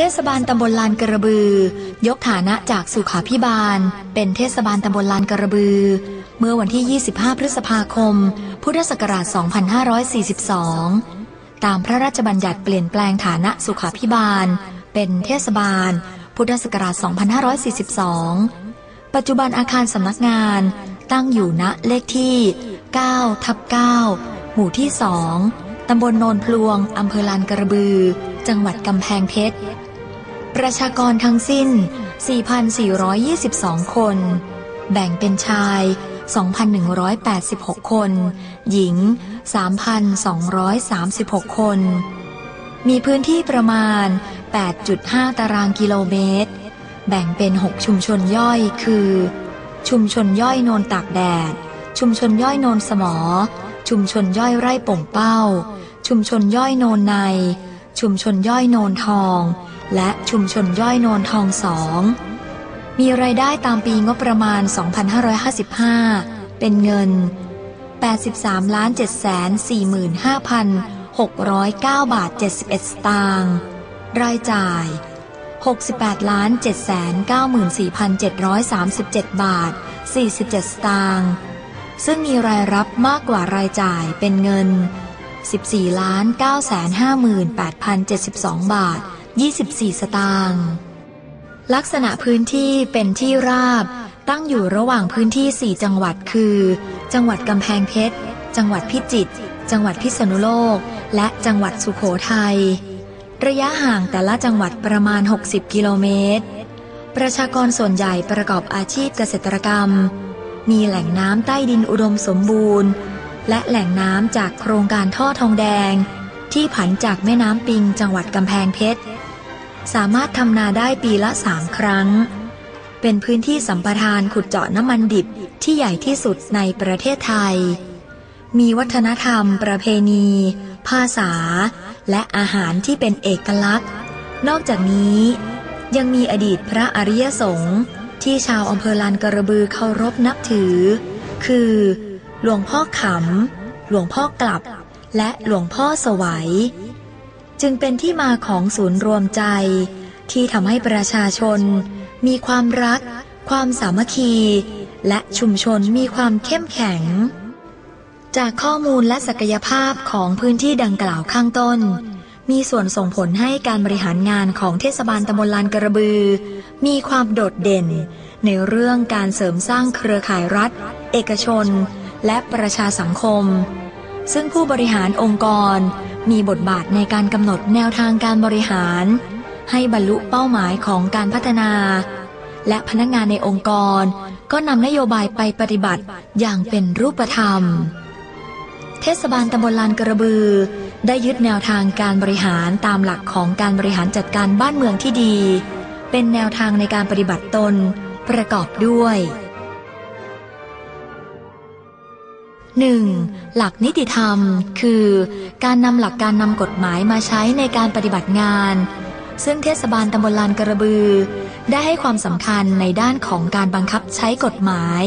เทศบาลตำบลลานกระบือ ยกฐานะจากสุขาพิบาล เป็นเทศบาลตำบลลานกระบือ เมื่อวันที่ 25 พฤษภาคม พุทธศักราช 2542 ตามพระราชบัญญัติเปลี่ยนแปลงฐานะสุขาพิบาล เป็นเทศบาล พุทธศักราช 2542 ปัจจุบันอาคารสำนักงานตั้งอยู่ณเลขที่ 9 ทับ 9 หมู่ที่ 2ตำบลโนนพลวง อำเภอลานกระบือ จังหวัดกำแพงเพชร ประชากรทั้งสิ้น 4,422 คน แบ่งเป็นชาย 2,186 คน หญิง 3,236 คน มีพื้นที่ประมาณ 8.5 ตารางกิโลเมตร แบ่งเป็น 6 ชุมชนย่อยคือ ชุมชนย่อยโนนตากแดด ชุมชนย่อยโนนสมอ ชุมชนย่อยไร่ป่งเป้า ชุมชนย่อยโนนใน ชุมชนย่อยโนนทอง และชุมชนย่อยโนนทองสอง มีรายได้ตามปีงบประมาณ 2555 เป็นเงิน 83ล้าน7 45,609 บาท 71 สตางค์รายจ่าย 68ล้าน7 94,737 บาท 47 สตางค์ซึ่งมีรายรับมากกว่ารายจ่ายเป็นเงิน 14ล้าน9 58,072 บาท 24 สตางค์ลักษณะพื้นที่เป็นที่ราบ ตั้งอยู่ระหว่างพื้นที่ 4 จังหวัดคือ จังหวัดกำแพงเพชร จังหวัดพิจิตร จังหวัดพิษณุโลก และจังหวัดสุขโขทัย ระยะห่างแต่ละจังหวัดประมาณ 60 กิโลเมตร ประชากรส่วนใหญ่ประกอบอาชีพเกษตรกรรม มีแหล่งน้ำใต้ดินอุดมสมบูรณ์ และแหล่งน้ำจากโครงการท่อทองแดง ที่ผันจากแม่น้ำปิงจังหวัดกำแพงเพชร สามารถทำนาได้ปีละสามครั้ง เป็นพื้นที่สัมปทานขุดเจาะน้ำมันดิบที่ใหญ่ที่สุดในประเทศไทย มีวัฒนธรรม ประเพณี ภาษา และอาหารที่เป็นเอกลักษณ์ นอกจากนี้ยังมีอดีตพระอริยสงฆ์ที่ชาวอำเภอลานกระบือเคารพนับถือ คือ หลวงพ่อขำ หลวงพ่อกลับ และหลวงพ่อสวัย จึงเป็นที่มาของศูนย์รวมใจ ที่ทำให้ประชาชน มีความรัก ความสามัคคี และชุมชนมีความเข้มแข็ง จากข้อมูลและศักยภาพของพื้นที่ดังกล่าวข้างต้น มีส่วนส่งผลให้การบริหารงานของเทศบาลตำบลลานกระบือ มีความโดดเด่น ในเรื่องการเสริมสร้างเครือข่ายรัฐ เอกชน และประชาสังคม ซึ่งผู้บริหารองค์กร มีบทบาทในการกำหนดแนวทางการบริหาร ให้บรรลุเป้าหมายของการพัฒนา และพนักงานในองค์กร ก็นำนโยบายไปปฏิบัติอย่างเป็นรูปธรรม เทศบาลตำบลลานกระบือ ได้ยึดแนวทางการบริหารตามหลักของการบริหารจัดการบ้านเมืองที่ดี เป็นแนวทางในการปฏิบัติตนประกอบด้วย 1. หลักนิติธรรม คือ การนำหลักการนำกฎหมายมาใช้ในการปฏิบัติงาน ซึ่งเทศบาลตำบลลานกระบือ ได้ให้ความสำคัญในด้านของการบังคับใช้กฎหมาย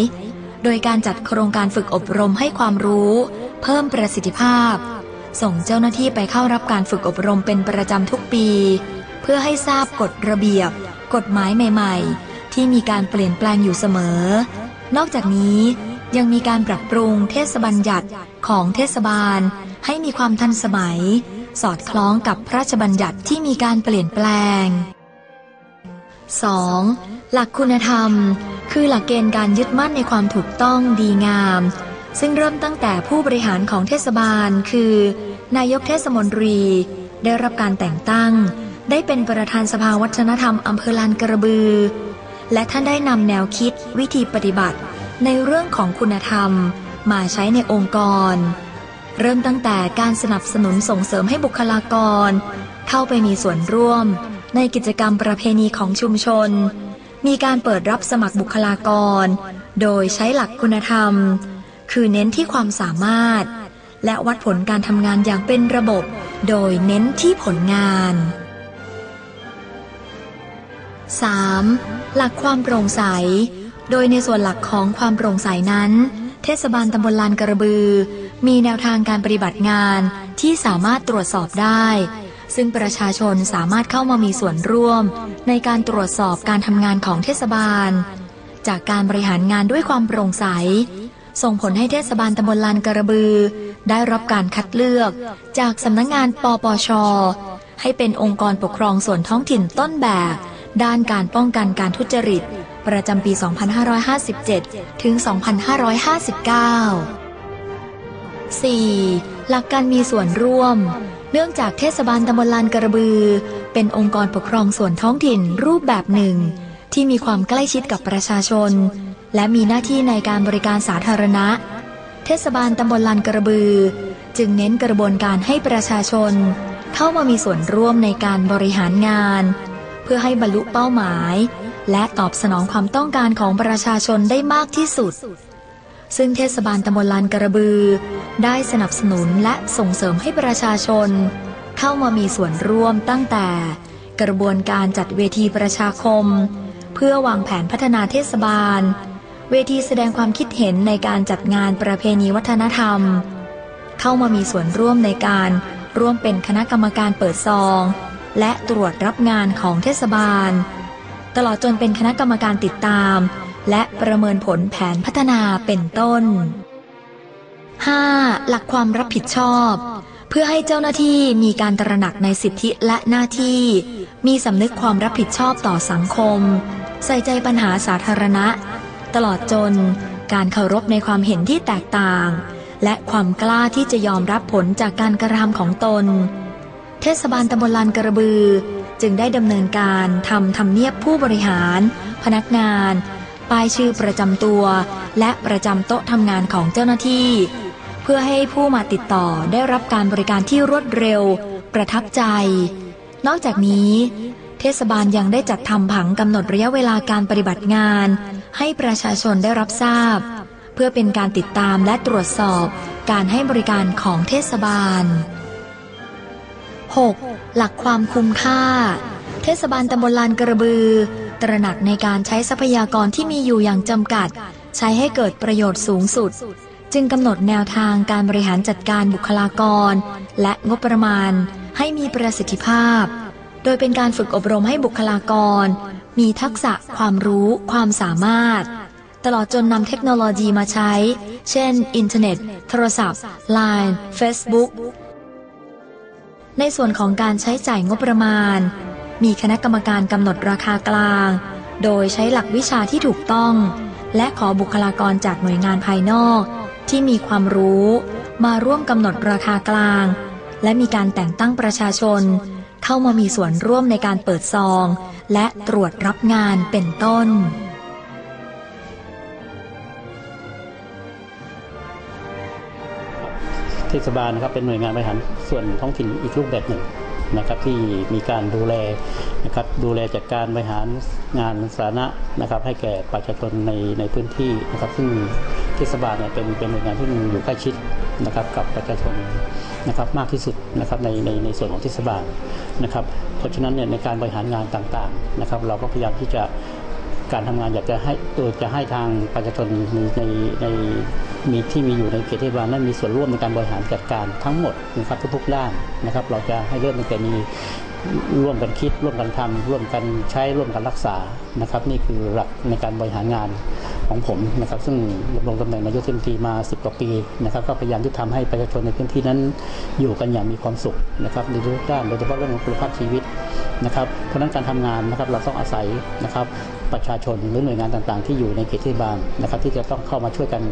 โดยการจัดโครงการฝึกอบรมให้ความรู้ เพิ่มประสิทธิภาพ ส่งเจ้าหน้าที่ไปเข้ารับการฝึกอบรมเป็นประจำทุกปี เพื่อให้ทราบกฎระเบียบ กฎหมายใหม่ ๆ ที่มีการเปลี่ยนแปลงอยู่เสมอ นอกจากนี้ ยังมีการปรับปรุงเทศบัญญัติของเทศบาล ให้มีความทันสมัย สอดคล้องกับพระราชบัญญัติที่มีการเปลี่ยนแปลง 2. หลักคุณธรรม คือหลักเกณฑ์การยึดมั่นในความถูกต้องดีงาม ซึ่งเริ่มตั้งแต่ผู้บริหารของเทศบาล คือ นายกเทศมนตรี ได้รับการแต่งตั้ง ได้เป็นประธานสภาวัฒนธรรมอำเภอลานกระบือ และท่านได้นำแนวคิดวิธีปฏิบัติ ในเรื่องของคุณธรรมมาใช้ในองค์กร เริ่มตั้งแต่การสนับสนุนส่งเสริมให้บุคลากร เข้าไปมีส่วนร่วม ในกิจกรรมประเพณีของชุมชน มีการเปิดรับสมัครบุคลากร โดยใช้หลักคุณธรรม คือเน้นที่ความสามารถ และวัดผลการทำงานอย่างเป็นระบบ โดยเน้นที่ผลงาน 3. หลักความโปร่งใส โดยในส่วนหลักของความโปร่งใสนั้น เทศบาลตำบลลานกระบือ มีแนวทางการปฏิบัติงานที่สามารถตรวจสอบได้ ซึ่งประชาชนสามารถเข้ามามีส่วนร่วม ในการตรวจสอบการทำงานของเทศบาล จากการบริหารงานด้วยความโปร่งใส ส่งผลให้เทศบาลตำบลลานกระบือ ได้รับการคัดเลือก จากสำนักงงานปปช ให้เป็นองค์กรปกครองส่วนท้องถิ่นต้นแบบ ด้านการป้องกันการทุจริต ประจำปี 2557 ถึง 2559 4. หลักการมีส่วนร่วม เนื่องจากเทศบาลตำบลลานกระบือ เป็นองค์กรปกครองส่วนท้องถิ่นรูปแบบหนึ่ง ที่มีความใกล้ชิดกับประชาชน และมีหน้าที่ในการบริการสาธารณะ เทศบาลตำบลลานกระบือ จึงเน้นกระบวนการให้ประชาชน เข้ามามีส่วนร่วมในการบริหารงาน เพื่อให้บรรลุเป้าหมาย และตอบสนองความต้องการของประชาชนได้มากที่สุด ซึ่งเทศบาลตำบลลานกระบือ ได้สนับสนุนและส่งเสริมให้ประชาชน เข้ามามีส่วนร่วมตั้งแต่ กระบวนการจัดเวทีประชาคม เพื่อวางแผนพัฒนาเทศบาล เวทีแสดงความคิดเห็นในการจัดงานประเพณีวัฒนธรรม เข้ามามีส่วนร่วมในการร่วมเป็นคณะกรรมการเปิดซอง และตรวจรับงานของเทศบาล ตลอดจนเป็นคณะกรรมการติดตาม และประเมินผลแผนพัฒนาเป็นต้น 5. หลักความรับผิดชอบ เพื่อให้เจ้าหน้าที่มีการตระหนักในสิทธิและหน้าที่ มีสำนึกความรับผิดชอบต่อสังคม ใส่ใจปัญหาสาธารณะ ตลอดจนการเคารพในความเห็นที่แตกต่าง และความกล้าที่จะยอมรับผลจากการกระทำของตน เทศบาลตำบลลานกระบือ จึงได้ดำเนินการทำทำเนียบผู้บริหาร พนักงาน ป้ายชื่อประจำตัว และประจำโต๊ะทำงานของเจ้าหน้าที่ เพื่อให้ผู้มาติดต่อได้รับการบริการที่รวดเร็ว ประทับใจ นอกจากนี้เทศบาลยังได้จัดทำผังกำหนดระยะเวลาการปฏิบัติงาน ให้ประชาชนได้รับทราบ เพื่อเป็นการติดตามและตรวจสอบการให้บริการของเทศบาล 6. หลักความคุ้มค่า เทศบาลตำบลลานกระบือ ตระหนักในการใช้ทรัพยากรที่มีอยู่อย่างจำกัด ใช้ให้เกิดประโยชน์สูงสุด จึงกำหนดแนวทางการบริหารจัดการบุคลากร และงบประมาณให้มีประสิทธิภาพ โดยเป็นการฝึกอบรมให้บุคลากร มีทักษะความรู้ ความสามารถ ตลอดจนนำเทคโนโลยีมาใช้ เช่น อินเทอร์เน็ต โทรศัพท์ Line Facebook ในส่วนของการใช้จ่ายงบประมาณ มีคณะกรรมการกำหนดราคากลาง โดยใช้หลักวิชาที่ถูกต้อง และขอบุคลากรจากหน่วยงานภายนอก ที่มีความรู้มาร่วมกำหนดราคากลาง และมีการแต่งตั้งประชาชน เข้ามามีส่วนร่วมในการเปิดซอง และตรวจรับงานเป็นต้น เทศบาลนะครับเป็นหน่วยงานบริหารส่วนท้องถิ่นอีกรูปแบบหนึ่งนะครับที่มีการดูแลนะครับดูแลจัดการบริหารงานสาธารณะนะครับ ให้แก่ประชาชนในในพื้นที่นะครับ ซึ่งเทศบาลเนี่ยเป็นเป็นหน่วยงานที่อยู่ใกล้ชิดนะครับกับประชาชนนะครับมากที่สุดนะครับในในในส่วนของเทศบาลนะครับ เพราะฉะนั้นเนี่ยในการบริหารงานต่างๆนะครับ เราก็พยายามที่จะ การทำงานอยากจะให้ตัวจะให้ทางประชาชนในในในมีที่มีอยู่ในเขตเทศบาลนั้นมีส่วนร่วมในการบริหารจัดการทั้งหมดนะครับทุกๆด้านนะครับ เราจะให้เริ่มตั้งแต่มีร่วมกันคิด ร่วมกันทำร่วมกันใช้ร่วมกันรักษานะครับ นี่คือหลักในการบริหารงานของผมนะครับ ซึ่งดำรงตำแหน่งนายกเทศมนตรีมา 10 กว่าปีนะครับก็พยายามที่ทำให้ประชาชนในพื้นที่นั้นอยู่กันอย่างมีความสุขนะครับในทุกด้านโดยเฉพาะเรื่องของคุณภาพชีวิตนะครับเพราะฉะนั้นการทำงานนะครับเราต้องอาศัยนะครับ ประชาชนหรือหน่วยงานต่างๆ ที่อยู่ในเขตเทศบาลนะครับ ที่จะต้องเข้ามาช่วยกัน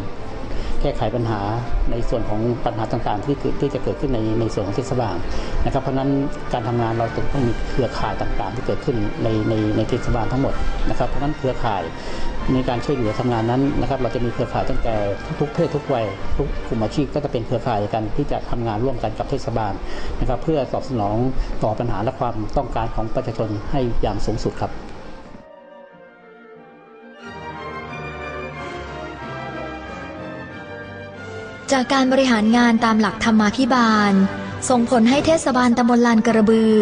แก้ไขปัญหาในส่วนของปัญหาต่างๆ ที่เกิดที่จะเกิดขึ้นในในส่วนของเทศบาลนะครับ เพราะนั้นการทำงานเราต้องมีเครือข่ายต่างๆ ที่เกิดขึ้นในในในเทศบาลทั้งหมดนะครับเพราะฉะนั้นเครือข่ายในการช่วยเหลือทำงานนั้นนะครับ เราจะมีเครือข่ายตั้งแต่ทุกเพศทุกวัยทุกกลุ่มอาชีพก็จะเป็นเครือข่ายกันที่จะทำงานร่วมกันกับเทศบาลนะครับ เพื่อตอบสนองต่อปัญหาและความต้องการของประชาชนให้อย่างสูงสุดครับ จากการบริหารงานตามหลักธรรมาภิบาล ส่งผลให้เทศบาลตำบลลานกระบือ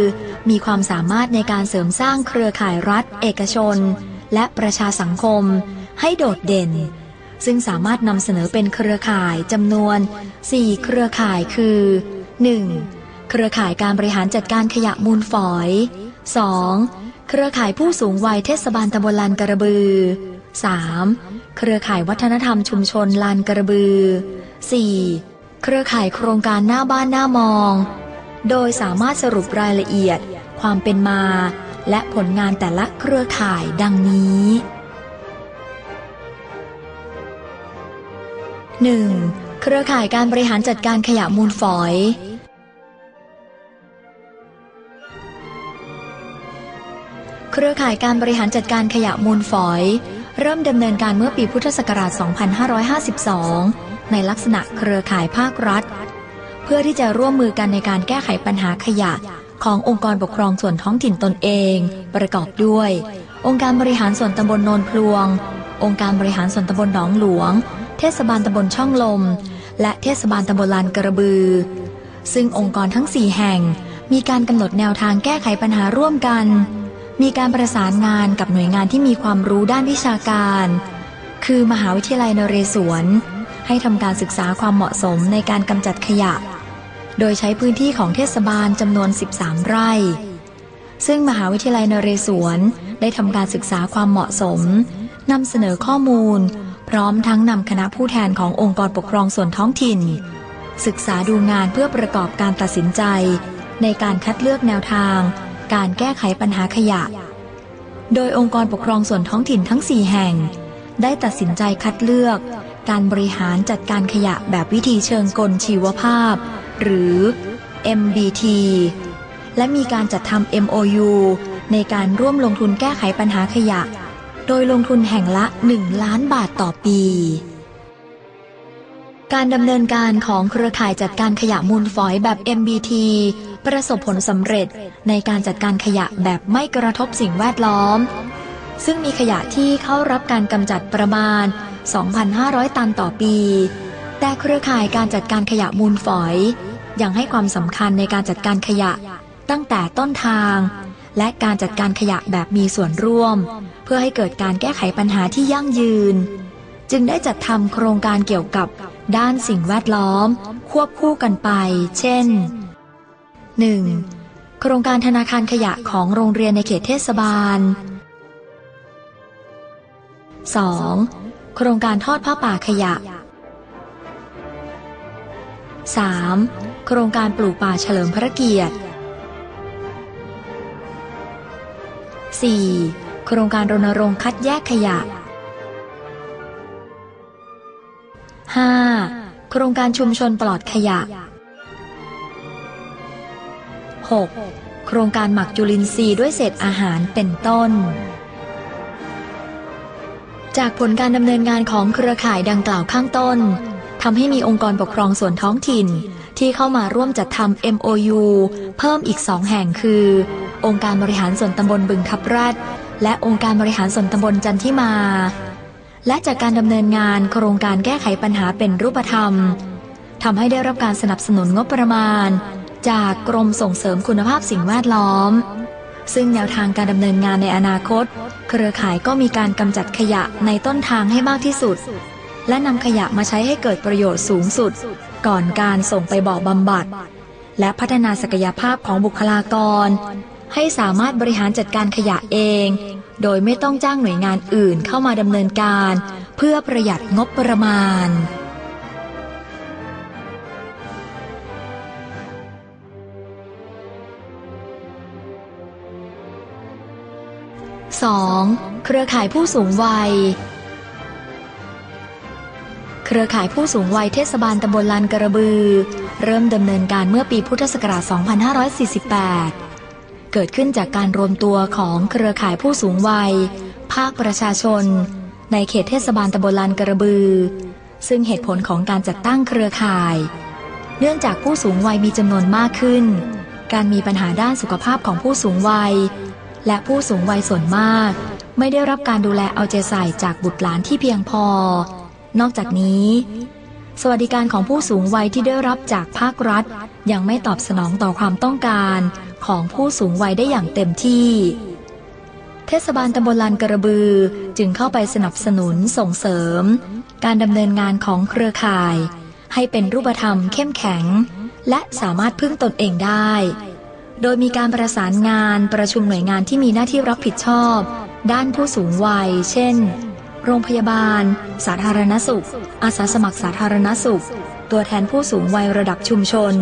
มีความสามารถในการเสริมสร้างเครือข่ายรัฐ เอกชน และประชาสังคม ให้โดดเด่น ซึ่งสามารถนำเสนอเป็นเครือข่ายจำนวน 4 เครือข่ายคือ 1. เครือข่ายการบริหารจัดการขยะมูลฝอย 2. เครือข่ายผู้สูงวัยเทศบาลตำบลลานกระบือ 3. เครือข่ายวัฒนธรรมชุมชนลานกระบือ 4. เครือข่ายโครงการหน้าบ้านหน้ามอง โดยสามารถสรุปรายละเอียด ความเป็นมา และผลงานแต่ละเครือข่ายดังนี้ 1. เครือข่ายการบริหารจัดการขยะมูลฝอย เครือข่ายการบริหารจัดการขยะมูลฝอย เริ่มดำเนินการเมื่อปีพุทธศักราช 2552 ในลักษณะเครือข่ายภาครัฐ เพื่อที่จะร่วมมือกันในการแก้ไขปัญหาขยะขององค์กรปกครองส่วนท้องถิ่นตนเอง ประกอบด้วย องค์การบริหารส่วนตำบลโนนพลวง องค์การบริหารส่วนตำบลหนองหลวง เทศบาลตำบลช่องลม และเทศบาลตำบลลานกระบือ ซึ่งองค์กรทั้ง 4 แห่ง มีการกำหนดแนวทางแก้ไขปัญหาร่วมกัน มีการประสานงานกับหน่วยงานที่มีความรู้ด้านวิชาการ คือมหาวิทยาลัยนเรศวร ให้ทำการศึกษาความเหมาะสมในการกำจัดขยะ โดยใช้พื้นที่ของเทศบาลจำนวน 13 ไร่ ซึ่งมหาวิทยาลัยนเรศวรได้ทำการศึกษาความเหมาะสมนำเสนอข้อมูล พร้อมทั้งนำคณะผู้แทนขององค์กรปกครองส่วนท้องถิ่น ศึกษาดูงานเพื่อประกอบการตัดสินใจ ในการคัดเลือกแนวทาง การแก้ไขปัญหาขยะ โดยองค์กรปกครองส่วนท้องถิ่นทั้ง 4 แห่ง ได้ตัดสินใจคัดเลือก การบริหารจัดการขยะแบบวิธีเชิงกลชีวภาพ หรือ MBT และมีการจัดทำ MOU ในการร่วมลงทุนแก้ไขปัญหาขยะ โดยลงทุนแห่งละ 1 ล้านบาทต่อปี การดำเนินการของเครือข่ายจัดการขยะมูลฝอยแบบ MBT ประสบผลสำเร็จในการจัดการขยะแบบไม่กระทบสิ่งแวดล้อม ซึ่งมีขยะที่เข้ารับการกำจัดประมาณ 2,500 ตันต่อปี แต่เครือข่ายการจัดการขยะมูลฝอย ยังให้ความสำคัญในการจัดการขยะตั้งแต่ต้นทาง และการจัดการขยะแบบมีส่วนร่วม เพื่อให้เกิดการแก้ไขปัญหาที่ยั่งยืน จึงได้จัดทำโครงการเกี่ยวกับด้านสิ่งแวดล้อม ควบคู่กันไป เช่น 1. โครงการธนาคารขยะของโรงเรียนในเขตเทศบาล 2. โครงการทอดผ้าป่าขยะ 3. โครงการปลูกป่าเฉลิมพระเกียรติ 4. โครงการรณรงค์คัดแยกขยะ 5. โครงการชุมชนปลอดขยะ 6. โครงการหมักจุลินทรีย์ด้วยเศษอาหารเป็นต้น จากผลการดำเนินงานของเครือข่ายดังกล่าวข้างต้นทำให้มีองค์กรปกครองส่วนท้องถิ่น ที่เข้ามาร่วมจัดทำ MOU เพิ่มอีกสองแห่งคือ องค์การบริหารส่วนตำบลบึงทับราชและองค์การบริหารส่วนตำบลจันทิมา และจากการดำเนินงานโครงการแก้ไขปัญหาเป็นรูปธรรมทำให้ได้รับการสนับสนุนงบประมาณ จากกรมส่งเสริมคุณภาพสิ่งแวดล้อม ซึ่งแนวทางการดำเนินงานในอนาคต เครือข่ายก็มีการกำจัดขยะในต้นทางให้มากที่สุด และนำขยะมาใช้ให้เกิดประโยชน์สูงสุด ก่อนการส่งไปบ่อบำบัด และพัฒนาศักยภาพของบุคลากร ให้สามารถบริหารจัดการขยะเอง โดยไม่ต้องจ้างหน่วยงานอื่นเข้ามาดำเนินการ เพื่อประหยัดงบประมาณ 2. เครือข่ายผู้สูงวัย เครือข่ายผู้สูงวัยเทศบาลตำบลลานกระบือ เริ่มดำเนินการเมื่อปีพุทธศักราช 2548 เกิดขึ้นจากการรวมตัวของเครือข่ายผู้สูงวัย ภาคประชาชน ในเขตเทศบาลตำบลลานกระบือ ซึ่งเหตุผลของการจัดตั้งเครือข่าย เนื่องจากผู้สูงวัยมีจำนวนมากขึ้น การมีปัญหาด้านสุขภาพของผู้สูงวัย และผู้สูงวัยส่วนมาก ไม่ได้รับการดูแลเอาใจใส่จากบุตรหลานที่เพียงพอ นอกจากนี้ สวัสดิการของผู้สูงวัยที่ได้รับจากภาครัฐ ยังไม่ตอบสนองต่อความต้องการของผู้สูงวัยได้อย่างเต็มที่ เทศบาลตำบลลานกระบือจึงเข้าไปสนับสนุนส่งเสริม การดำเนินงานของเครือข่าย ให้เป็นรูปธรรมเข้มแข็ง และสามารถพึ่งตนเองได้ โดยมีการประสานงานประชุมหน่วยงานที่มีหน้าที่รับผิดชอบ ด้านผู้สูงวัย เช่น โรงพยาบาล สาธารณสุข อาสาสมัครสาธารณสุข ตัวแทนผู้สูงวัยระดับชุมชน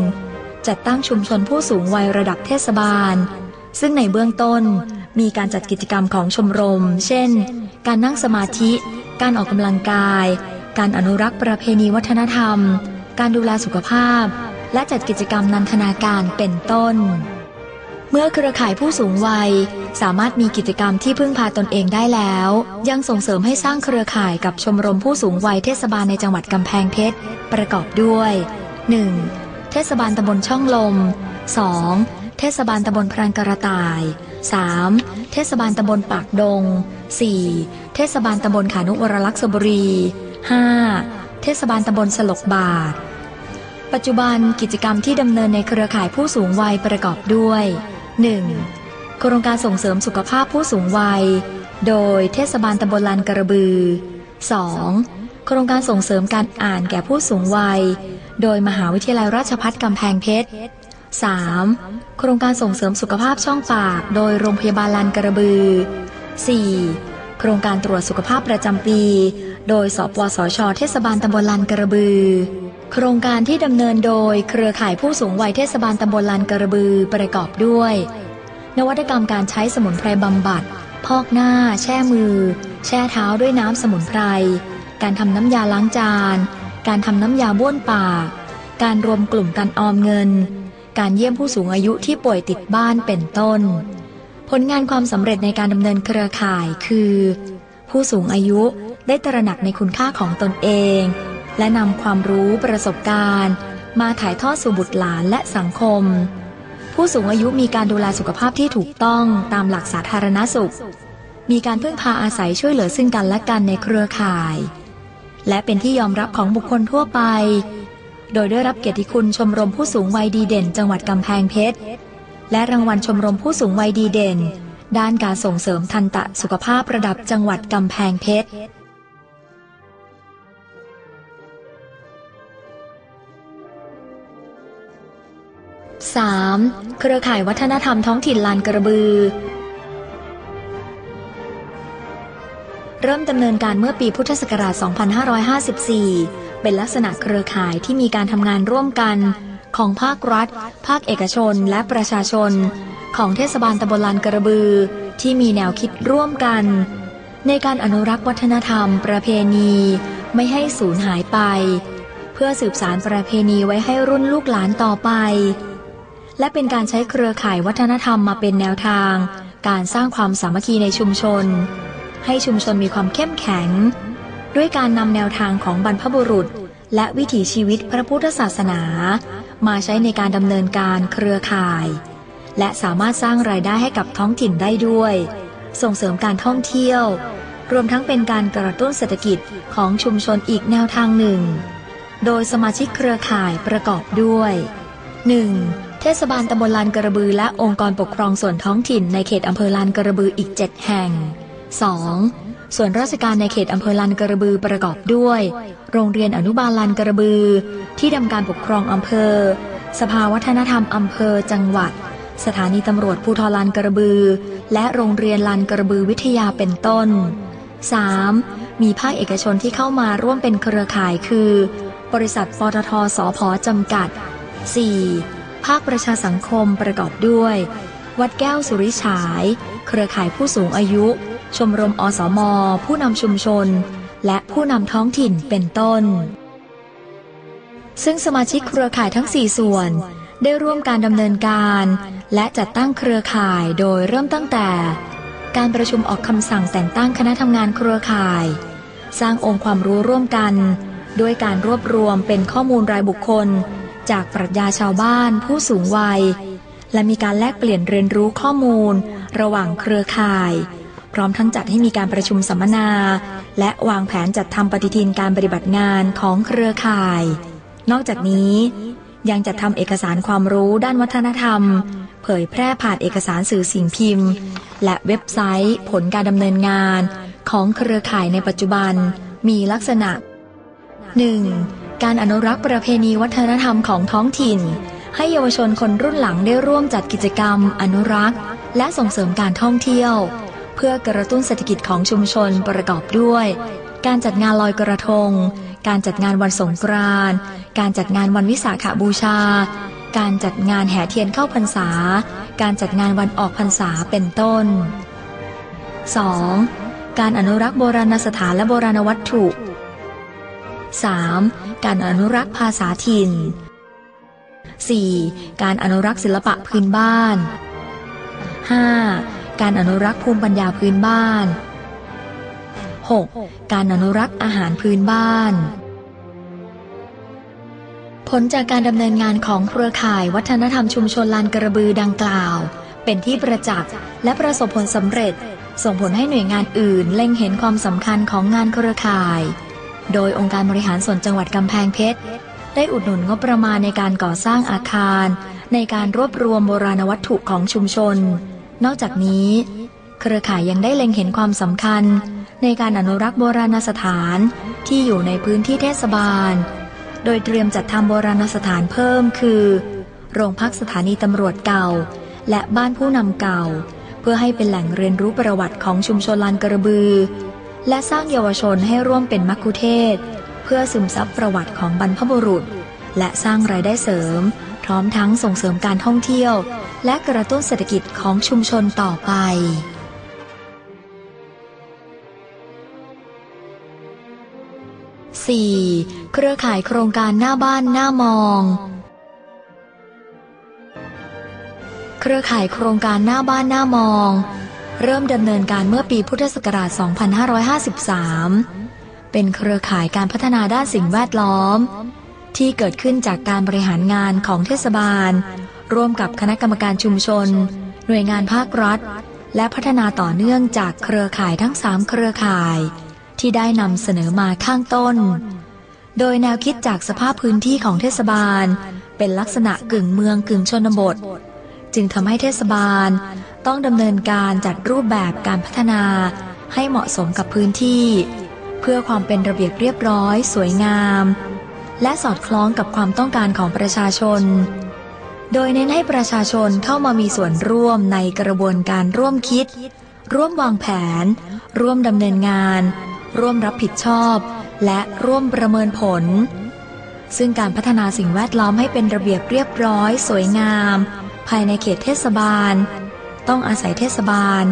จัดตั้งชุมชนผู้สูงวัยระดับเทศบาล ซึ่งในเบื้องต้นมีการจัดกิจกรรมของชมรม เช่น การนั่งสมาธิ การออกกำลังกาย การอนุรักษ์ประเพณีวัฒนธรรม การดูแลสุขภาพ และจัดกิจกรรมนันทนาการเป็นต้น มื่อเครือข่ายผู้สูงวัย สามารถมีกิจกรรมที่พึ่งพาตนเองได้แล้ว ยังส่งเสริมให้สร้างเครือข่ายกับชมรมผู้สูงวัยเทศบาลในจังหวัดกำแพงเพชร ประกอบด้วย 1. เทศบาลตำบลช่องลม 2. เทศบาลตำบลพรานกระต่าย 3. เทศบาลตำบลปากดง 4. เทศบาลตำบลขานุวรลักษบุรี 5. เทศบาลตำบลสลกบาทปัจจุบันกิจกรรมที่ดำเนินในเครือข่ายผู้สูงวัยประกอบด้วย 1. โครงการส่งเสริมสุขภาพผู้สูงวัย โดยเทศบาลตำบลลานกระบือ 2. โครงการส่งเสริมการอ่านแก่ผู้สูงวัย โดยมหาวิทยาลัยราชภัฏกำแพงเพชร 3. โครงการส่งเสริมสุขภาพช่องปาก โดยโรงพยาบาลลานกระบือ 4. โครงการตรวจสุขภาพประจำปี โดยสปสช เทศบาลตำบลลานกระบือ โครงการที่ดำเนินโดยเครือข่ายผู้สูงวัยเทศบาลตำบลลานกระบือประกอบด้วย นวัตกรรมการใช้สมุนไพรบำบัด พอกหน้า แช่มือ แช่เท้าด้วยน้ำสมุนไพร การทำน้ำยาล้างจาน การทำน้ำยาบ้วนปาก การรวมกลุ่มการออมเงิน การเยี่ยมผู้สูงอายุที่ป่วยติดบ้านเป็นต้น ผลงานความสำเร็จในการดำเนินเครือข่ายคือ ผู้สูงอายุได้ตระหนักในคุณค่าของตนเอง และนำความรู้ประสบการณ์ มาถ่ายทอดสู่บุตรหลานและสังคม ผู้สูงอายุมีการดูแลสุขภาพที่ถูกต้องตามหลักสาธารณสุข มีการพึ่งพาอาศัยช่วยเหลือซึ่งกันและกันในเครือข่าย และเป็นที่ยอมรับของบุคคลทั่วไป โดยได้รับเกียรติคุณชมรมผู้สูงวัยดีเด่น จังหวัดกำแพงเพชรและรางวัลชมรมผู้สูงวัยดีเด่น ด้านการส่งเสริมทันตะสุขภาพระดับจังหวัดกำแพงเพชร 3. เครือข่ายวัฒนธรรมท้องถิ่นลานกระบือ เริ่มดำเนินการเมื่อปีพุทธศักราช 2554 เป็นลักษณะเครือข่ายที่มีการทำงานร่วมกัน ของภาครัฐ ภาคเอกชน และประชาชน ของเทศบาลตำบลลานกระบือ ที่มีแนวคิดร่วมกัน ในการอนุรักษ์วัฒนธรรม ประเพณี ไม่ให้สูญหายไปเพื่อสืบสารประเพณีไว้ให้รุ่นลูกหลานต่อไป และเป็นการใช้เครือข่ายวัฒนธรรมมาเป็นแนวทาง การสร้างความสามัคคีในชุมชน ให้ชุมชนมีความเข้มแข็ง ด้วยการนำแนวทางของบรรพบุรุษ และวิถีชีวิตพระพุทธศาสนา มาใช้ในการดำเนินการเครือข่าย และสามารถสร้างรายได้ให้กับท้องถิ่นได้ด้วย ส่งเสริมการท่องเที่ยว รวมทั้งเป็นการกระตุ้นเศรษฐกิจของชุมชนอีกแนวทางหนึ่ง โดยสมาชิกเครือข่ายประกอบด้วย 1. เทศบาลตำบลลานกระบือและองค์กรปกครองส่วนท้องถิ่นในเขตอำเภอลานกระบืออีก 7 แห่ง 2. ส่วนราชการในเขตอำเภอลานกระบือประกอบด้วย โรงเรียนอนุบาลลานกระบือ ที่ทำการปกครองอำเภอ สภาวัฒนธรรมอำเภอจังหวัด สถานีตำรวจภูธรลานกระบือ และโรงเรียนลานกระบือวิทยาเป็นต้น 3. มีภาคเอกชนที่เข้ามาร่วมเป็นเครือข่ายคือ บริษัทปตทสพจำกัด 4. ภาคประชาสังคมประกอบด้วย วัดแก้วสุริฉาย เครือข่ายผู้สูงอายุ ชมรมอสม ผู้นำชุมชน และผู้นำท้องถิ่นเป็นต้น ซึ่งสมาชิกเครือข่ายทั้ง 4 ส่วน ได้ร่วมการดำเนินการ และจัดตั้งเครือข่ายโดยเริ่มตั้งแต่ การประชุมออกคำสั่งแต่งตั้งคณะทำงานเครือข่าย สร้างองค์ความรู้ร่วมกัน ด้วยการรวบรวมเป็นข้อมูลรายบุคคล จากปรัชญาชาวบ้านผู้สูงวัย และมีการแลกเปลี่ยนเรียนรู้ข้อมูล ระหว่างเครือข่าย พร้อมทั้งจัดให้มีการประชุมสัมมนา และวางแผนจัดทำปฏิทินการปฏิบัติงานของเครือข่าย นอกจากนี้ยังจัดทำเอกสารความรู้ด้านวัฒนธรรม เผยแพร่ผ่านเอกสารสื่อสิ่งพิมพ์ และเว็บไซต์ ผลการดำเนินงาน ของเครือข่ายในปัจจุบันมีลักษณะ 1. การอนุรักษ์ประเพณีวัฒนธรรมของท้องถิ่น ให้เยาวชนคนรุ่นหลังได้ร่วมจัดกิจกรรม อนุรักษ์ และส่งเสริมการท่องเที่ยว เพื่อกระตุ้นเศรษฐกิจของชุมชนประกอบด้วย การจัดงานลอยกระทง การจัดงานวันสงกรานต์การจัดงานวันวิสาขบูชา การจัดงานแห่เทียนเข้าพรรษา การจัดงานวันออกพรรษาเป็นต้น 2. การอนุรักษ์โบราณสถานและโบราณวัตถุ 3. การอนุรักษ์ภาษาถิ่น 4. การอนุรักษ์ศิลปะพื้นบ้าน 5. การอนุรักษ์ภูมิปัญญาพื้นบ้าน 6. การอนุรักษ์อาหารพื้นบ้าน ผลจากการดำเนินงานของเครือข่ายวัฒนธรรมชุมชนลานกระบือดังกล่าว เป็นที่ประจักษ์และประสบผลสำเร็จ ส่งผลให้หน่วยงานอื่นเล็งเห็นความสำคัญของงานเครือข่าย โดยองค์การบริหารส่วนจังหวัดกำแพงเพชร ได้อุดหนุนงบประมาณในการก่อสร้างอาคาร ในการรวบรวมโบราณวัตถุของชุมชน นอกจากนี้ เครือข่ายยังได้เล็งเห็นความสำคัญ ในการอนุรักษ์โบราณสถานที่อยู่ในพื้นที่เทศบาล โดยเตรียมจัดทำโบราณสถานเพิ่มคือ โรงพักสถานีตำรวจเก่า และบ้านผู้นำเก่า เพื่อให้เป็นแหล่งเรียนรู้ประวัติของชุมชนลานกระบือ และสร้างเยาวชนให้ร่วมเป็นมัคคุเทศ เพื่อซึมซับประวัติของบรรพบุรุษ และสร้างรายได้เสริม พร้อมทั้งส่งเสริมการท่องเที่ยว และกระตุ้นเศรษฐกิจของชุมชนต่อไป 4. เครือข่ายโครงการหน้าบ้านหน้ามอง เครือข่ายโครงการหน้าบ้านหน้ามอง เริ่มดำเนินการเมื่อปีพุทธศักราช 2553 เป็นเครือข่ายการพัฒนาด้านสิ่งแวดล้อม ที่เกิดขึ้นจากการบริหารงานของเทศบาล ร่วมกับคณะกรรมการชุมชน หน่วยงานภาครัฐ และพัฒนาต่อเนื่องจากเครือข่ายทั้ง 3 เครือข่าย ที่ได้นำเสนอมาข้างต้น โดยแนวคิดจากสภาพพื้นที่ของเทศบาล เป็นลักษณะกึ่งเมืองกึ่งชนบท จึงทำให้เทศบาล ต้องดำเนินการจัดรูปแบบการพัฒนาให้เหมาะสมกับพื้นที่ เพื่อความเป็นระเบียบเรียบร้อย สวยงาม และสอดคล้องกับความต้องการของประชาชน โดยเน้นให้ประชาชนเข้ามามีส่วนร่วมในกระบวนการร่วมคิด ร่วมวางแผน ร่วมดำเนินงาน ร่วมรับผิดชอบ และร่วมประเมินผลซึ่งการพัฒนาสิ่งแวดล้อมให้เป็นระเบียบเรียบร้อย สวยงาม ภายในเขตเทศบาล ต้องอาศัยเทศบาล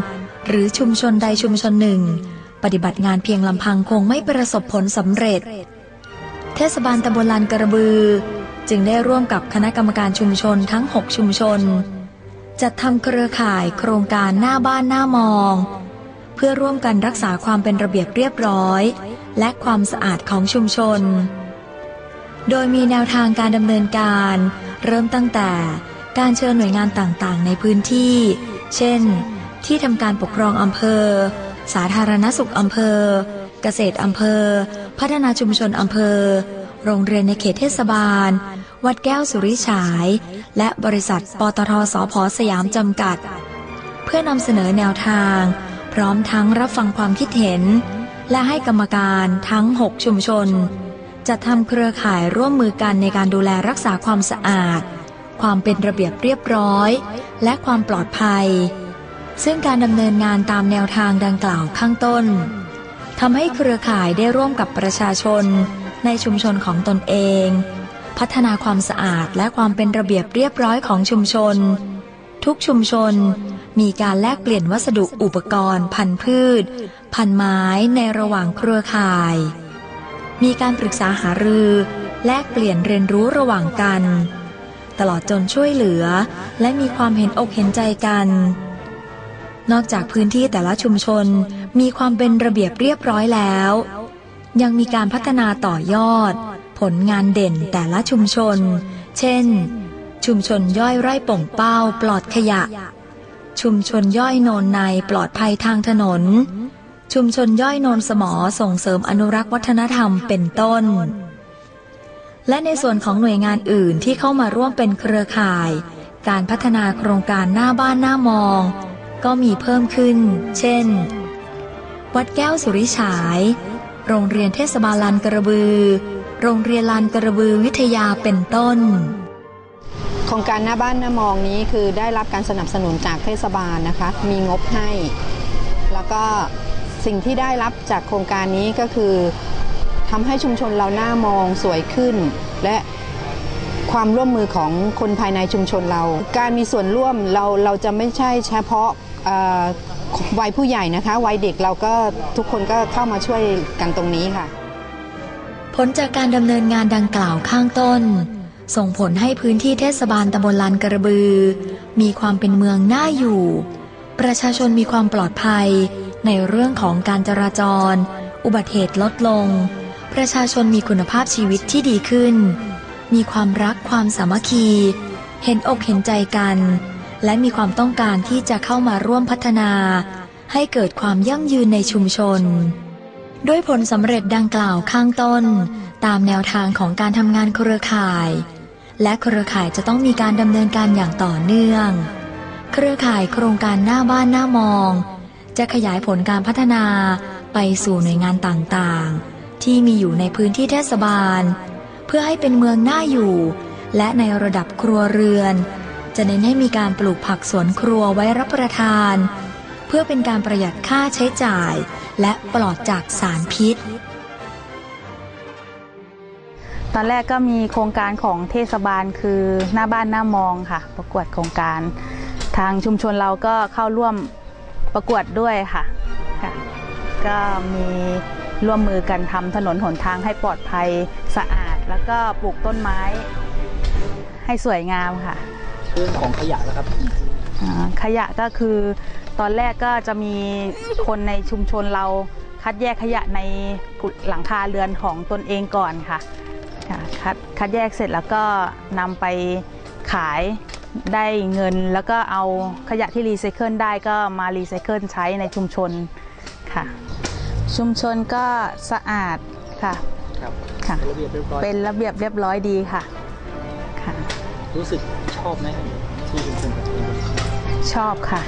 หรือชุมชนใดชุมชนหนึ่ง ปฏิบัติงานเพียงลำพังคงไม่ประสบผลสำเร็จ เทศบาลตำบลลานกระบือ จึงได้ร่วมกับคณะกรรมการชุมชนทั้ง 6 ชุมชน จัดทำเครือข่ายโครงการหน้าบ้านหน้ามอง เพื่อร่วมกันรักษาความเป็นระเบียบเรียบร้อย และความสะอาดของชุมชน โดยมีแนวทางการดำเนินการ เริ่มตั้งแต่ การเชิญหน่วยงานต่างๆ ในพื้นที่ เช่น ที่ทำการปกครองอำเภอ สาธารณสุขอำเภอ เกษตรอำเภอ พัฒนาชุมชนอำเภอ โรงเรียนในเขตเทศบาล วัดแก้วสุริฉาย และบริษัทปตทสพสยามจำกัด เพื่อนำเสนอแนวทาง พร้อมทั้งรับฟังความคิดเห็น และให้กรรมการทั้ง 6 ชุมชนจัดทำเครือข่ายร่วมมือกันในการดูแลรักษาความสะอาด ความเป็นระเบียบเรียบร้อย และความปลอดภัย ซึ่งการดำเนินงานตามแนวทางดังกล่าวข้างต้นทำให้เครือข่ายได้ร่วมกับประชาชน ในชุมชนของตนเอง พัฒนาความสะอาดและความเป็นระเบียบเรียบร้อยของชุมชน ทุกชุมชนมีการแลกเปลี่ยนวัสดุอุปกรณ์ พันธุ์พืช พันธุ์ไม้ในระหว่างเครือข่าย มีการปรึกษาหารือ แลกเปลี่ยนเรียนรู้ระหว่างกัน ตลอดจนช่วยเหลือ และมีความเห็นอกเห็นใจกัน นอกจากพื้นที่แต่ละชุมชนมีความเป็นระเบียบเรียบร้อยแล้ว ยังมีการพัฒนาต่อยอด ผลงานเด่นแต่ละชุมชน เช่น ชุมชนย่อยไร่ป่งเป้าปลอดขยะ ชุมชนย่อยโนนในปลอดภัยทางถนน ชุมชนย่อยโนนสมอส่งเสริมอนุรักษ์วัฒนธรรมเป็นต้น และในส่วนของหน่วยงานอื่นที่เข้ามาร่วมเป็นเครือข่าย การพัฒนาโครงการหน้าบ้านหน้ามอง ก็มีเพิ่มขึ้น เช่น วัดแก้วสุริฉาย โรงเรียนเทศบาลลานกระบือ โรงเรียนลานกระบือวิทยาเป็นต้น โครงการหน้าบ้านหน้ามองนี้คือได้รับการสนับสนุนจากเทศบาลนะคะ มีงบให้ แล้วก็สิ่งที่ได้รับจากโครงการนี้ก็คือ ทำให้ชุมชนเราหน้ามองสวยขึ้น และความร่วมมือของคนภายในชุมชนเรา การมีส่วนร่วมเราเราจะไม่ใช่เฉพาะวัยผู้ใหญ่นะคะวัยเด็กเราก็ทุกคนก็เข้ามาช่วยกันตรงนี้ค่ะ ผลจากการดำเนินงานดังกล่าวข้างต้น ส่งผลให้พื้นที่เทศบาลตำบลลานกระบือ มีความเป็นเมืองน่าอยู่ ประชาชนมีความปลอดภัยในเรื่องของการจราจร อุบัติเหตุลดลง ประชาชนมีคุณภาพชีวิตที่ดีขึ้น มีความรักความสามัคคี เห็นอกเห็นใจกัน และมีความต้องการที่จะเข้ามาร่วมพัฒนา ให้เกิดความยั่งยืนในชุมชน ด้วยผลสำเร็จดังกล่าวข้างต้น ตามแนวทางของการทำงานเครือข่าย และเครือข่ายจะต้องมีการดำเนินการอย่างต่อเนื่อง เครือข่ายโครงการหน้าบ้านหน้ามอง จะขยายผลการพัฒนาไปสู่หน่วยงานต่างๆ ที่มีอยู่ในพื้นที่เทศบาล เพื่อให้เป็นเมืองน่าอยู่ และในระดับครัวเรือน จะเน้นให้มีการปลูกผักสวนครัวไว้รับประทาน เพื่อเป็นการประหยัดค่าใช้จ่าย และปลอดจากสารพิษ ตอนแรกก็มีโครงการของเทศบาลคือหน้าบ้านหน้ามองค่ะ ประกวดโครงการ ทางชุมชนเราก็เข้าร่วมประกวดด้วยค่ะ ก็มี ร่วมมือกันทำถนนหนทางให้ปลอดภัยสะอาด แล้วก็ปลูกต้นไม้ให้สวยงามค่ะ เรื่องของขยะนะครับอ่าขยะก็คือตอนแรกก็จะมีคนในชุมชนเราคัดแยกขยะในหลังคาเรือนของตนเองก่อนค่ะค่ะคัดคัดแยกเสร็จแล้วก็นำไปขายได้เงินแล้วก็เอาขยะที่รีไซเคิลได้ก็มารีไซเคิลใช้ในชุมชนค่ะ ชุมชนก็สะอาดค่ะครับค่ะ ระเบียบเรียบร้อยเป็นระเบียบเรียบร้อยดีค่ะค่ะ รู้สึกชอบไหมที่ชุมชนแบบนี้ชอบค่ะ